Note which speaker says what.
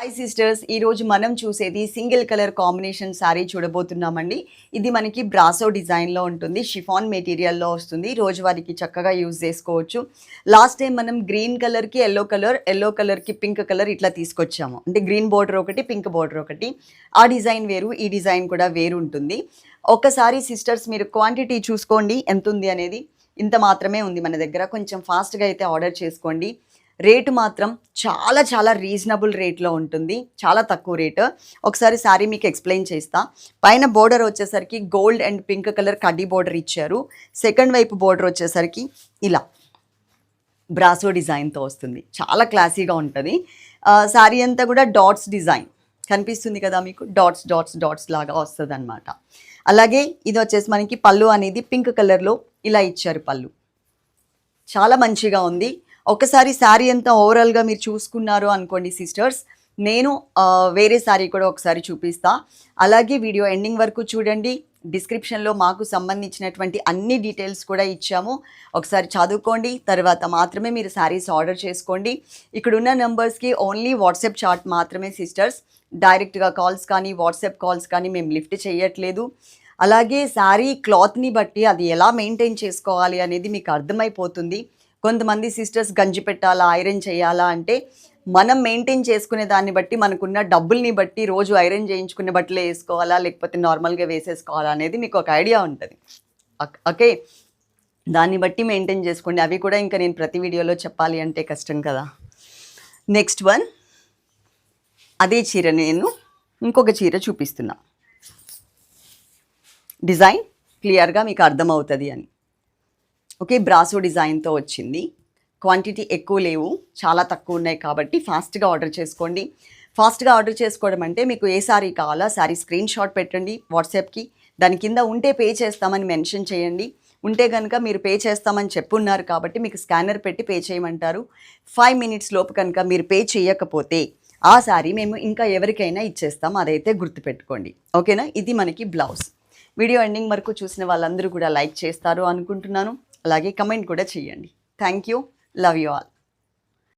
Speaker 1: Hi sisters ఈరోజు మనం చూసేది సింగిల్ కలర్ కాంబినేషన్ శారీ చూడబోతున్నామండి. ఇది మనకి బ్రాసో డిజైన్లో ఉంటుంది. షిఫాన్ మెటీరియల్లో వస్తుంది. రోజువారికి చక్కగా యూజ్ చేసుకోవచ్చు. లాస్ట్ టైం మనం గ్రీన్ కలర్కి ఎల్లో కలర్ ఎల్లో కలర్కి పింక్ కలర్ ఇట్లా తీసుకొచ్చాము. అంటే గ్రీన్ బోర్డర్ ఒకటి పింక్ బోర్డర్ ఒకటి. ఆ డిజైన్ వేరు ఈ డిజైన్ కూడా వేరు ఉంటుంది. ఒక్కసారి సిస్టర్స్ మీరు క్వాంటిటీ చూసుకోండి. ఎంత ఉంది అనేది ఇంత మాత్రమే ఉంది మన దగ్గర. కొంచెం ఫాస్ట్గా అయితే ఆర్డర్ చేసుకోండి. రేటు మాత్రం చాలా చాలా రీజనబుల్ రేట్లో ఉంటుంది. చాలా తక్కువ రేటు. ఒకసారి శారీ మీకు ఎక్స్ప్లెయిన్ చేస్తా. పైన బోర్డర్ వచ్చేసరికి గోల్డ్ అండ్ పింక్ కలర్ కడ్డీ బోర్డర్ ఇచ్చారు. సెకండ్ వైపు బోర్డర్ వచ్చేసరికి ఇలా బ్రాసో డిజైన్తో వస్తుంది. చాలా క్లాసీగా ఉంటుంది. శారీ అంతా కూడా డాట్స్ డిజైన్. కనిపిస్తుంది కదా మీకు? డాట్స్ డాట్స్ డాట్స్ లాగా వస్తుంది అనమాట అలాగే ఇది వచ్చేసి మనకి పళ్ళు అనేది పింక్ కలర్లో ఇలా ఇచ్చారు పళ్ళు. చాలా మంచిగా ఉంది. ఒకసారి శారీ అంతా ఓవరాల్గా మీరు చూసుకున్నారు అనుకోండి సిస్టర్స్. నేను వేరే శారీ కూడా ఒకసారి చూపిస్తా. అలాగే వీడియో ఎండింగ్ వరకు చూడండి. డిస్క్రిప్షన్లో మాకు సంబంధించినటువంటి అన్ని డీటెయిల్స్ కూడా ఇచ్చాము. ఒకసారి చదువుకోండి. తర్వాత మాత్రమే మీరు శారీస్ ఆర్డర్ చేసుకోండి. ఇక్కడున్న నెంబర్స్కి ఓన్లీ వాట్సాప్ చాట్ మాత్రమే సిస్టర్స్. డైరెక్ట్గా కాల్స్ కానీ వాట్సాప్ కాల్స్ కానీ మేము లిఫ్ట్ చేయట్లేదు. అలాగే శారీ క్లాత్ని బట్టి అది ఎలా మెయింటైన్ చేసుకోవాలి అనేది మీకు అర్థమైపోతుంది. కొంతమంది సిస్టర్స్ గంజి పెట్టాలా ఐరన్ చేయాలా అంటే మనం మెయింటైన్ చేసుకునే దాన్ని బట్టి మనకున్న డబ్బుల్ని బట్టి రోజు ఐరన్ చేయించుకునే బట్టలే వేసుకోవాలా లేకపోతే నార్మల్గా వేసేసుకోవాలా అనేది మీకు ఒక ఐడియా ఉంటుంది. ఓకే దాన్ని బట్టి మెయింటైన్ చేసుకోండి. అవి కూడా ఇంకా నేను ప్రతి వీడియోలో చెప్పాలి అంటే కష్టం కదా. Next one. అదే చీర నేను ఇంకొక చీర చూపిస్తున్నా. డిజైన్ క్లియర్గా మీకు అర్థమవుతుంది అని. ఓకే బ్రాసో డిజైన్తో వచ్చింది. క్వాంటిటీ ఎక్కువ లేవు చాలా తక్కువ ఉన్నాయి కాబట్టి ఫాస్ట్గా ఆర్డర్ చేసుకోండి. ఫాస్ట్గా ఆర్డర్ చేసుకోవడం అంటే మీకు ఏ సారీ కావాలా సారీ స్క్రీన్ షాట్ పెట్టండి వాట్సాప్కి. దాని కింద ఉంటే పే చేస్తామని మెన్షన్ చేయండి. ఉంటే కనుక మీరు పే చేస్తామని చెప్పున్నారు కాబట్టి మీకు స్కానర్ పెట్టి పే చేయమంటారు. ఫైవ్ మినిట్స్ లోపు కనుక మీరు పే చేయకపోతే ఆ సారీ మేము ఇంకా ఎవరికైనా ఇచ్చేస్తాం అదైతే గుర్తుపెట్టుకోండి. ఓకేనా? ఇది మనకి బ్లౌజ్. వీడియో ఎండింగ్ వరకు చూసిన వాళ్ళందరూ కూడా లైక్ చేస్తారు అనుకుంటున్నాను. అలాగే కమెంట్ కూడా చేయండి thank you love you all